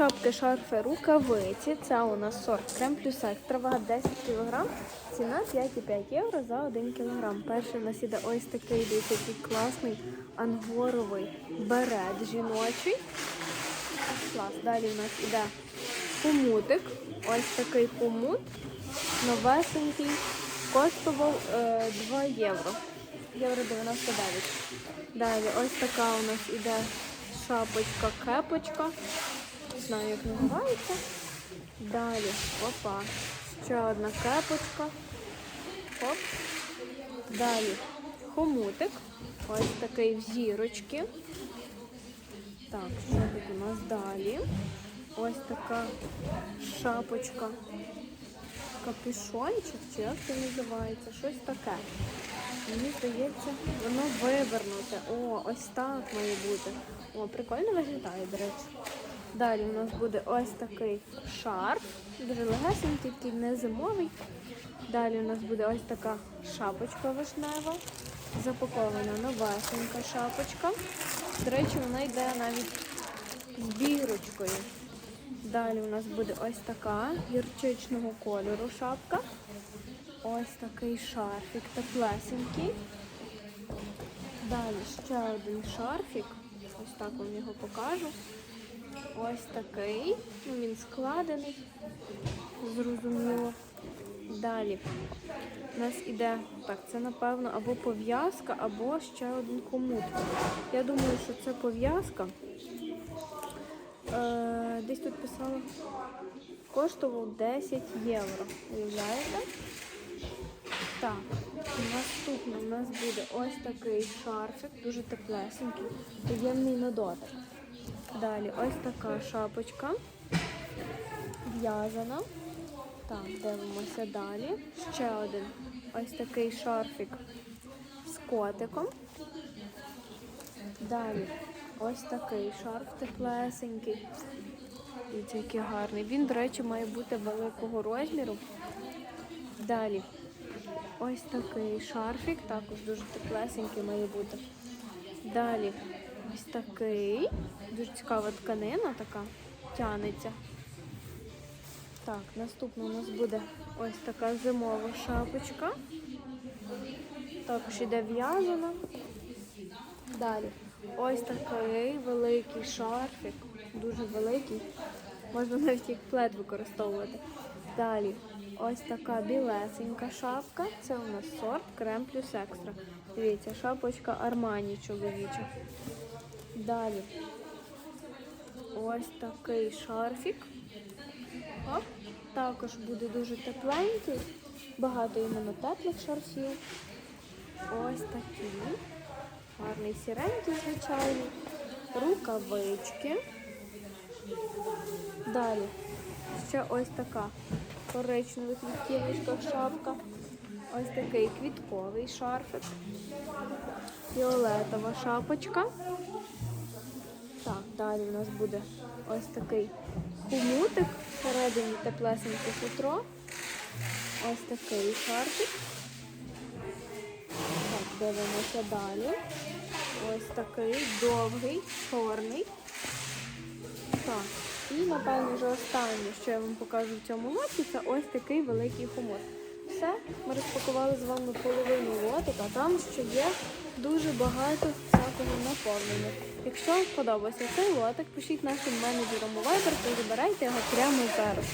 шапки, шарфи, рукавиці. Це у нас сорт крем плюс екстра, вага 10 кг, ціна 5,5 євро за 1 кг. Перший у нас іде ось такий який класний ангоровий берет жіночий. Клас. Далі у нас іде хомутик. Ось такий хомут. Новесенький. Коштував е, 2 євро. Євро 99. Далі ось така у нас іде шапочка, кепочка. Не знаю, як називається. Далі, опа. Ще одна кепочка. Оп. Далі хомутик. Ось такий в зірочки. Так, що тут у нас далі? Ось така шапочка. Капюшончик, чи як це називається? Щось таке. Мені здається, воно вивернуте. О, ось так має бути. О, прикольно виглядає, до речі. Далі у нас буде ось такий шарф. Дуже легесенький, такий не зимовий. Далі у нас буде ось така шапочка вишнева. Запакована новесенька шапочка. До речі, вона йде навіть з бірочкою. Далі у нас буде ось така гірчичного кольору шапка. Ось такий шарфік теплесенький. Далі ще один шарфік. Ось так вам його покажу. Ось такий. Ну, він складений. Зрозуміло. Далі у нас іде, так, це напевно або пов'язка, або ще один комут. Я думаю, що це пов'язка. Е, десь тут писала, коштував 10 євро. Уявляєте? Так, наступне у нас буде ось такий шарфик, дуже теплесенький, приємний на дотик. Далі ось така шапочка в'язана. Так, дивимося далі. Ще один ось такий шарфік з котиком. Далі ось такий шарф теплесенький. Дивіться, який гарний. Він, до речі, має бути великого розміру. Далі ось такий шарфік, також дуже теплесенький має бути. Далі ось такий. Дуже цікава тканина така, тянеться. Так, наступна у нас буде ось така зимова шапочка. Також іде в'язана. Далі ось такий великий шарфік, дуже великий. Можна навіть як плед використовувати. Далі ось така білесенька шапка. Це у нас сорт крем плюс екстра. Дивіться, шапочка Армані чоловіча. Далі ось такий шарфік. Оп. Також буде дуже тепленький, багато іменно теплих шарфів. Ось такі. Гарний сіренький, звичайний. Рукавички. Далі. Ще ось така коричневих відтіночках шапка. Ось такий квітковий шарфик. Фіолетова шапочка. Далі у нас буде ось такий хумутик, всередині теплесеньке футро. Ось такий шарфик. Так, дивимося далі. Ось такий довгий, чорний. Так, і напевно вже останнє, що я вам покажу в цьому лоті, це ось такий великий хумут. Все, ми розпакували з вами половину лотика, там ще є дуже багато всякого наповнення. Якщо вам сподобався цей лотик, пишіть нашим менеджерам у Viber та забирайте його прямо зараз.